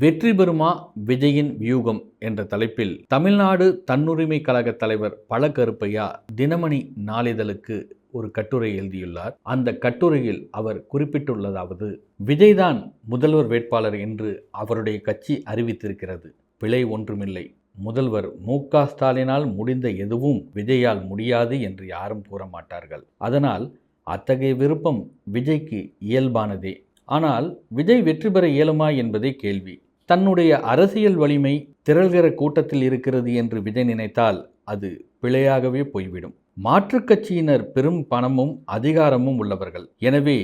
வெற்றி பெறுமா விஜயின் வியூகம் என்ற தலைப்பில் தமிழ்நாடு தன்னுரிமை கழக தலைவர் பல கருப்பையா தினமணி நாளிதழுக்கு ஒரு கட்டுரை எழுதியுள்ளார். அந்த கட்டுரையில் அவர் குறிப்பிட்டுள்ளதாவது விஜய்தான் முதல்வர் வேட்பாளர் என்று அவருடைய கட்சி அறிவித்திருக்கிறது. பிழை ஒன்றுமில்லை. முதல்வர் மு க ஸ்டாலினால் முடிந்த எதுவும் விஜயால் முடியாது என்று யாரும் கூற மாட்டார்கள். அதனால் அத்தகைய விருப்பம் விஜய்க்கு இயல்பானதே. ஆனால் விஜய் வெற்றி பெற இயலுமா என்பதே கேள்வி. தன்னுடைய அரசியல் வலிமை திரள்கிற கூட்டத்தில் இருக்கிறது என்று விஜய் நினைத்தால் அது பிழையாகவே போய்விடும். மாற்றுக் கட்சியினர் பெரும் பணமும் அதிகாரமும் உள்ளவர்கள். எனவே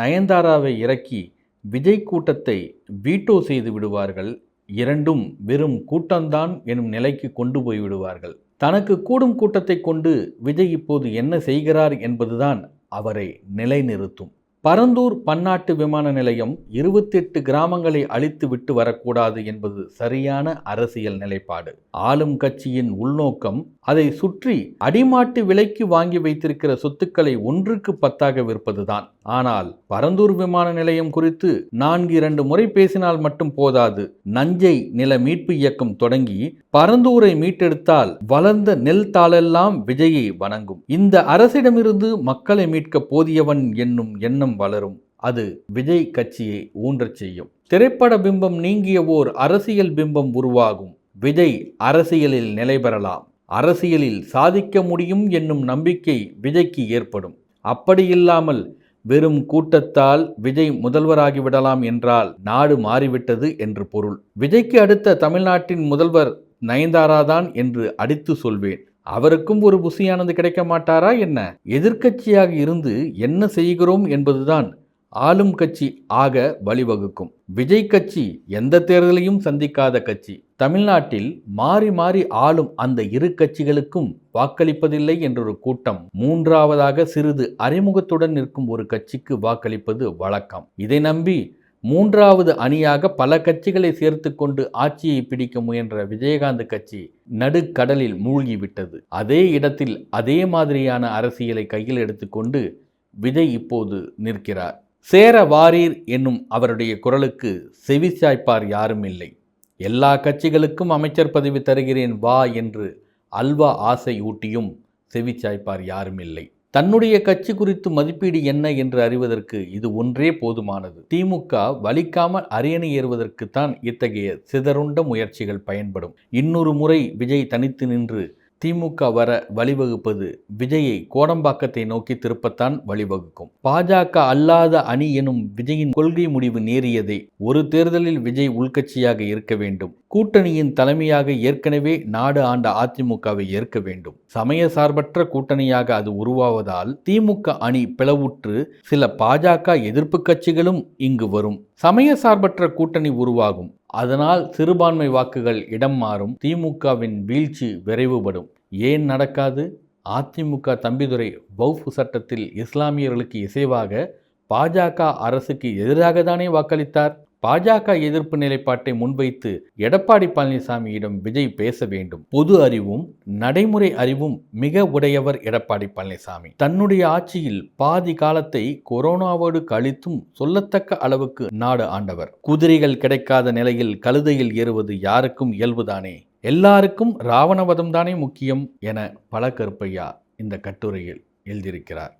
நயன்தாராவை இறக்கி விஜய் கூட்டத்தை வீட்டோ செய்து விடுவார்கள். இரண்டும் வெறும் கூட்டம்தான் எனும் நிலைக்கு கொண்டு போய் விடுவார்கள். தனக்கு கூடும் கூட்டத்தை கொண்டு விஜய் இப்போது என்ன செய்கிறார் என்பதுதான் அவரை நிலைநிறுத்தும். பரந்தூர் பன்னாட்டு விமான நிலையம் இருபத்தெட்டு கிராமங்களை அழித்து விட்டு வரக்கூடாது என்பது சரியான அரசியல் நிலைப்பாடு. ஆளும் கட்சியின் உள்நோக்கம் அதை சுற்றி அடிமாட்டு விலைக்கு வாங்கி வைத்திருக்கிற சொத்துக்களை ஒன்றுக்கு பத்தாக விற்பதுதான். ஆனால் பரந்தூர் விமான நிலையம் குறித்து நான்கு இரண்டு முறை பேசினால் மட்டும் போதாது. நஞ்சை நில மீட்பு இயக்கம் தொடங்கி பரந்தூரை மீட்டெடுத்தால் வளர்ந்த நெல் தாளெல்லாம் விஜயை வணங்கும். இந்த அரசிடமிருந்து மக்களை மீட்க போதியவன் என்னும் எண்ணம் வளரும். அது விஜய் கட்சியை ஊன்றச் செய்யும். திரைப்பட பிம்பம் நீங்கிய ஓர் அரசியல் பிம்பம் உருவாகும். விஜய் அரசியலில் நிலை பெறலாம். அரசியலில் சாதிக்க முடியும் என்னும் நம்பிக்கை விஜய்க்கு ஏற்படும். அப்படியில்லாமல் வெறும் கூட்டத்தால் விஜய் முதல்வராகிவிடலாம் என்றால் நாடு மாறிவிட்டது என்று பொருள். விஜய்க்கு அடுத்த தமிழ்நாட்டின் முதல்வர் நயன்தாராதான் என்று அடித்து சொல்வேன். அவருக்கும் ஒரு புசியானது கிடைக்க மாட்டாரா என்ன? எதிர்க்கட்சியாக இருந்து என்ன செய்கிறோம் என்பதுதான் ஆளும் கட்சி ஆக வழிவகுக்கும். விஜய் கட்சி எந்த தேர்தலையும் சந்திக்காத கட்சி. தமிழ்நாட்டில் மாறி மாறி ஆளும் அந்த இரு கட்சிகளுக்கும் வாக்களிப்பதில்லை என்றொரு கூட்டம் மூன்றாவதாக சிறிது அறிமுகத்துடன் நிற்கும் ஒரு கட்சிக்கு வாக்களிப்பது வழக்கம். இதை நம்பி மூன்றாவது அணியாக பல கட்சிகளை சேர்த்து கொண்டு ஆட்சியை பிடிக்க முயன்ற விஜயகாந்த் கட்சி நடுக்கடலில் மூழ்கிவிட்டது. அதே இடத்தில் அதே மாதிரியான அரசியலை கையில் எடுத்துக்கொண்டு விஜய் இப்போது நிற்கிறார். சேர வாரீர் என்னும் அவருடைய குரலுக்கு செவிசாய்ப்பார் யாரும் இல்லை எல்லா கட்சிகளுக்கும் அமைச்சர் பதவி தருகிறேன் வா என்று அல்வா ஆசை ஊட்டியும் செவிச்சாய்ப்பார் யாரும் இல்லை தன்னுடைய கட்சி குறித்து மதிப்பீடு என்ன என்று அறிவதற்கு இது ஒன்றே போதுமானது. திமுக வலிக்காமல் அரியணை ஏறுவதற்குத்தான் இத்தகைய சிதறுண்ட முயற்சிகள் பயன்படும். இன்னொரு முறை விஜய் தனித்து நின்று திமுக வர வழிவகுப்பது விஜயை கோடம்பாக்கத்தை நோக்கி திருப்பத்தான் வழிவகுக்கும். பாஜக அல்லாத அணி எனும் விஜயின் கொள்கை முடிவு நேரியதே. ஒரு தேர்தலில் விஜய் உள்கட்சியாக இருக்க வேண்டும். கூட்டணியின் தலைமையாக ஏற்கனவே நாடு ஆண்ட அதிமுகவை ஏற்க வேண்டும். சமய சார்பற்ற கூட்டணியாக அது உருவாவதால் திமுக அணி பிளவுற்று சில பாஜக எதிர்ப்பு கட்சிகளும் இங்கு வரும். சமய சார்பற்ற கூட்டணி உருவாகும். அதனால் சிறுபான்மை வாக்குகள் இடம் மாறும். திமுகவின் வீழ்ச்சி விரைவுபடும். ஏன் நடக்காது? அதிமுக தம்பிதுரை வௌஃப் சட்டத்தில் இஸ்லாமியர்களுக்கு இசைவாக பாஜக அரசுக்கு எதிராக தானே வாக்களித்தார்? பாஜக எதிர்ப்பு நிலைப்பாட்டை முன்வைத்து எடப்பாடி பழனிசாமியிடம் விஜய் பேச வேண்டும். பொது அறிவும் நடைமுறை அறிவும் மிக உடையவர் எடப்பாடி பழனிசாமி. தன்னுடைய ஆட்சியில் பாதி காலத்தை கொரோனாவோடு கழித்தும் சொல்லத்தக்க அளவுக்கு நாடு ஆண்டவர். குதிரைகள் கிடைக்காத நிலையில் கழுதையில் ஏறுவது யாருக்கும் இயல்புதானே? எல்லாருக்கும் ராவணவதம் தானே முக்கியம் என பல கருப்பையா இந்த கட்டுரையில் எழுதியிருக்கிறார்.